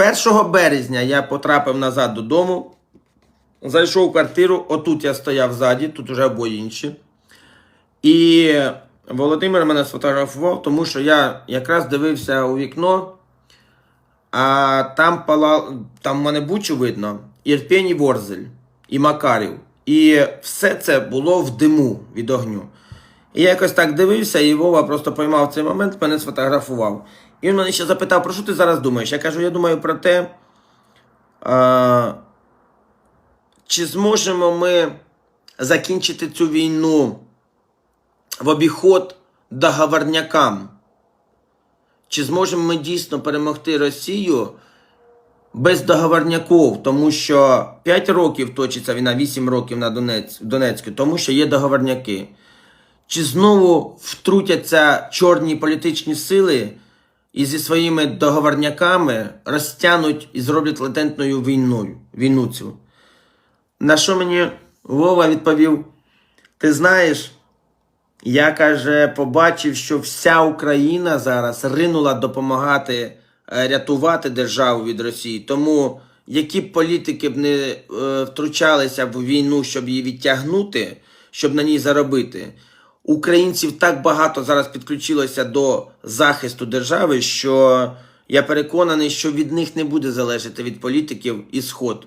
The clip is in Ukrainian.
1 березня я потрапив назад додому, зайшов в квартиру, отут я стояв ззаді, тут уже обоє інші. І Володимир мене сфотографував, тому що я якраз дивився у вікно, а там пала, там в мене бучу видно, Ірпень і Ворзель, і Макарів. І все це було в диму від огню. І я якось так дивився, і Вова просто поймав цей момент, мене сфотографував. І він мене ще запитав, про що ти зараз думаєш? Я кажу, я думаю про те, а, чи зможемо ми закінчити цю війну в обіход договорнякам? Чи зможемо ми дійсно перемогти Росію без договорняків? Тому що 5 років точиться війна, 8 років на Донець, в Донецьку, тому що є договорняки. Чи знову втрутяться чорні політичні сили і зі своїми договорняками розтянуть і зроблять латентною війною, війну цю? На що мені Вова відповів: Ти знаєш, я каже, побачив, що вся Україна зараз ринула допомагати е, рятувати державу від Росії. Тому які б політики б не е, втручалися в війну, щоб її відтягнути, щоб на ній заробити. Українців так багато зараз підключилося до захисту держави, що я переконаний, що від них не буде залежати від політиків ісход.